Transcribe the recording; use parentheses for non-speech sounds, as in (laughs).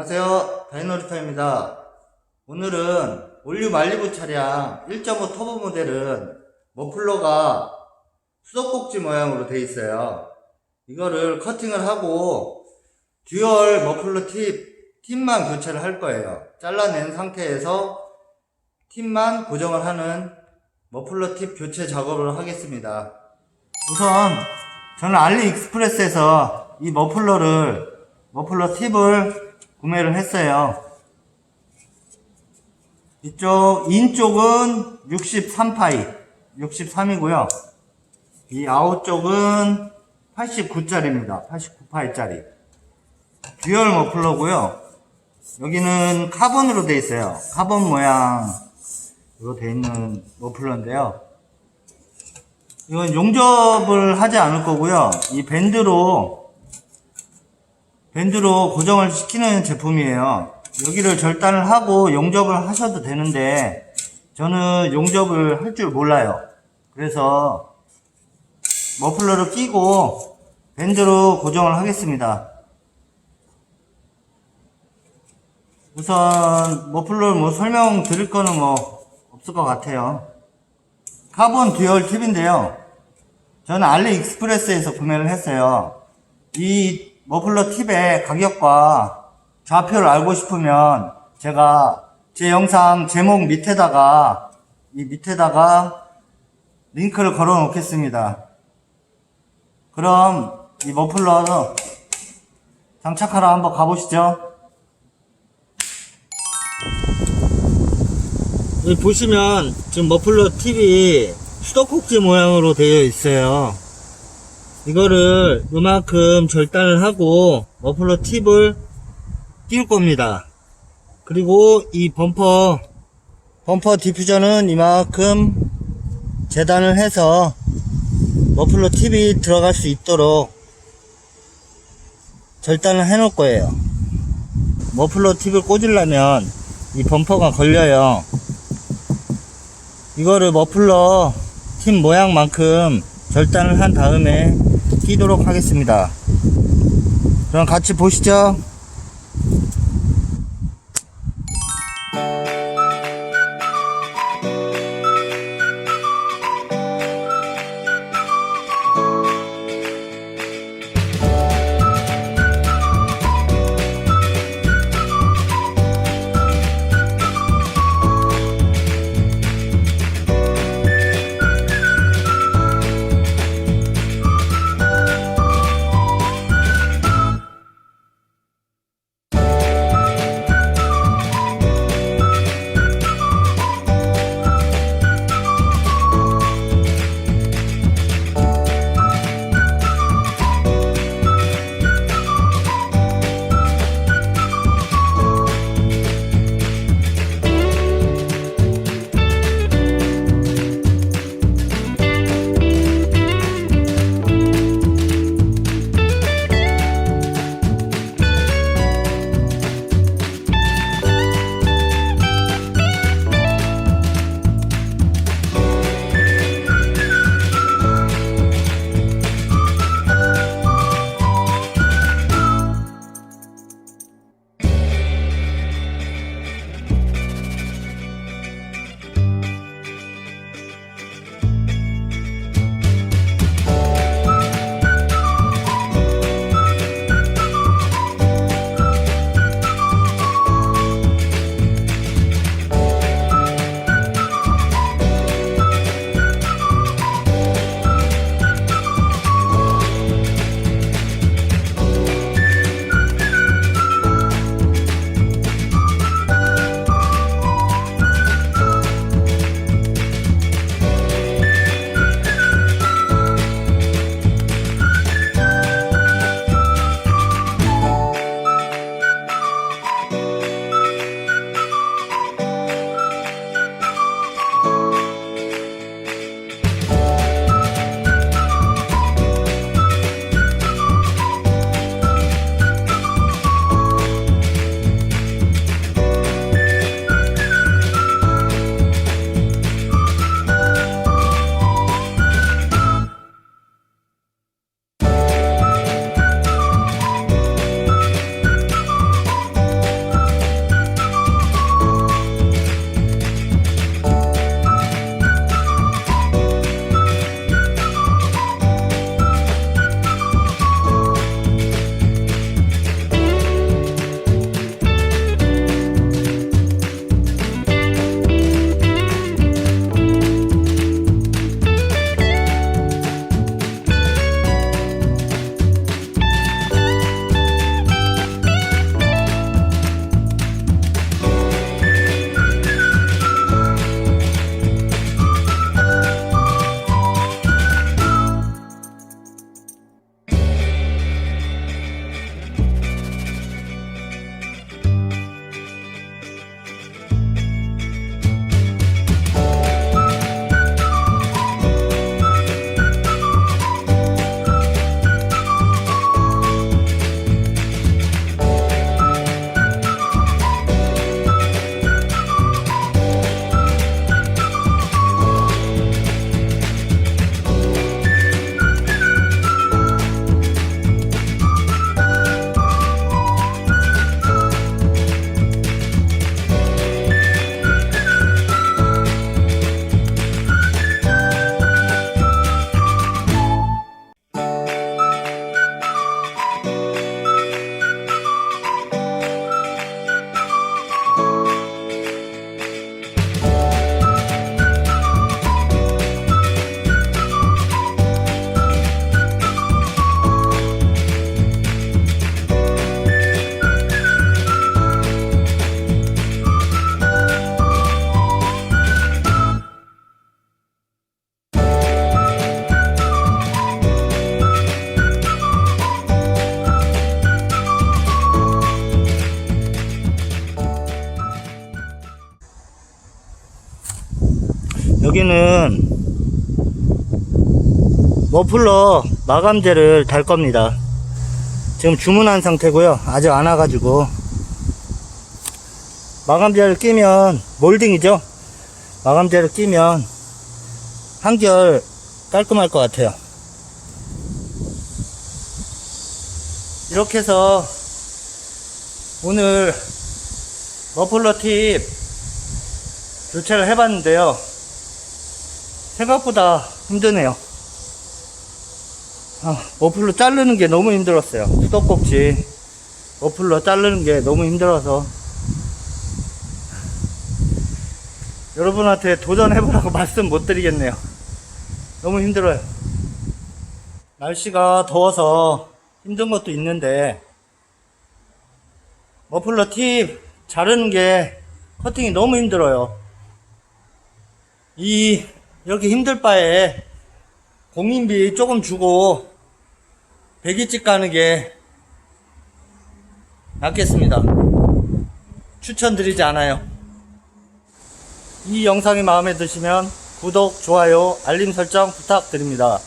안녕하세요. 다이노리터입니다. 오늘은 올류 말리부 차량 1.5 터보 모델은 머플러가 수도꼭지 모양으로 되어 있어요. 이거를 커팅을 하고 듀얼 머플러 팁, 팁만 교체를 할 거예요. 잘라낸 상태에서 팁만 고정을 하는 머플러 팁 교체 작업을 하겠습니다. 우선 저는 알리익스프레스에서 이 머플러를 머플러 팁을 구매를 했어요. 이쪽 인 쪽은 63파이 63이고요. 이 아웃 쪽은 89짜리입니다. 89파이짜리. 듀얼 머플러고요. 여기는 카본으로 되어 있어요. 카본 모양으로 되어 있는 머플러인데요. 이건 용접을 하지 않을 거고요. 이 밴드로 밴드로 고정을 시키는 제품이에요. 여기를 절단을 하고 용접을 하셔도 되는데 저는 용접을 할 줄 몰라요. 그래서 머플러를 끼고 밴드로 고정을 하겠습니다. 우선 머플러 뭐 설명 드릴 거는 뭐 없을 것 같아요. 카본 듀얼 팁인데요. 저는 알리 익스프레스에서 구매를 했어요. 이 머플러 팁의 가격과 좌표를 알고 싶으면 제가 제 영상 제목 밑에다가 이 밑에다가 링크를 걸어 놓겠습니다. 그럼 이 머플러 장착하러 한번 가보시죠. 보시면 지금 머플러 팁이 수도꼭지 모양으로 되어 있어요. 이거를 이만큼 절단을 하고 머플러 팁을 띄울 겁니다. 그리고 이 범퍼 범퍼 디퓨저는 이만큼 재단을 해서 머플러 팁이 들어갈 수 있도록 절단을 해 놓을 거예요. 머플러 팁을 꽂으려면 이 범퍼가 걸려요. 이거를 머플러 팁 모양만큼 절단을 한 다음에 끼도록 하겠습니다. 그럼 같이 보시죠. 여기는 머플러 마감재를 달 겁니다. 지금 주문한 상태고요. 아직 안 와가지고 마감재를 끼면 몰딩이죠. 마감재를 끼면 한결 깔끔할 것 같아요. 이렇게 해서 오늘 머플러 팁 교체를 해봤는데요. 생각보다 힘드네요. 아, 머플러 자르는 게 너무 힘들었어요. 수도꼭지 머플러 자르는 게 너무 힘들어서 여러분한테 도전해보라고 (laughs) 말씀 못 드리겠네요. 너무 힘들어요. 날씨가 더워서 힘든 것도 있는데 머플러 팁 자르는 게 커팅이 너무 힘들어요. 이 이렇게 힘들 바에 공인비 조금 주고 배기집 가는 게 낫겠습니다. 추천드리지 않아요. 이 영상이 마음에 드시면 구독, 좋아요, 알림 설정 부탁드립니다.